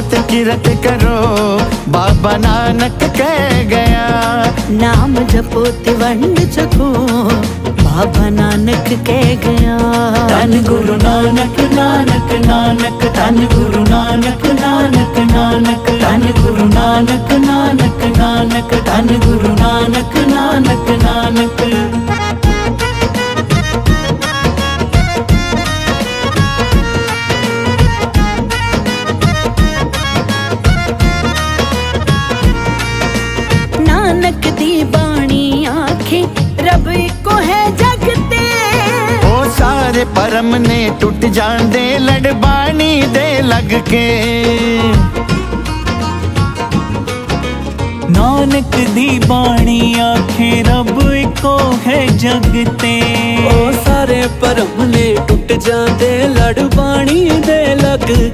ਤੇ ਕਿਰਤ ਕਰੋ ਬਾਬਾ ਨਾਨਕ ਕਹਿ ਗਿਆ ਨਾਮ ਜਪੋ ਤੇ ਵੰਡ ਛਕੋ ਬਾਬਾ ਨਾਨਕ ਕਹਿ ਗਿਆ ਧੰਨ ਗੁਰੂ ਨਾਨਕ ਨਾਨਕ ਨਾਨਕ ਧੰਨ ਗੁਰੂ ਨਾਨਕ ਨਾਨਕ ਨਾਨਕ ਧੰਨ ਗੁਰੂ ਨਾਨਕ ਨਾਨਕ ਨਾਨਕ ਧੰਨ ਗੁਰੂ ਨਾਨਕ ਨਾਨਕ ਨਾਨਕ ਨਾਨਕ ਦੀ ਬਾਣੀ ਆਖੇ ਰੱਬ ਇੱਕੋ ਹੈ ਜਗ ਤੇ। ਉਹ ਸਾਰੇ ਪਰਮ ਨੇ ਟੁੱਟ ਜਾਂਦੇ ਲੜ ਬਾਣੀ ਦੇ ਲੱਗ ਕੇ। ਨਾਨਕ ਦੀ ਬਾਣੀ ਆਖੇ ਰੱਬ ਇੱਕੋ ਹੈ ਜਗ ਤੇ। ਉਹ ਸਾਰੇ ਭਰਮ ਨੇ ਟੁੱਟ ਜਾਂਦੇ ਲੜ ਬਾਣੀ ਦੇ ਲੱਗ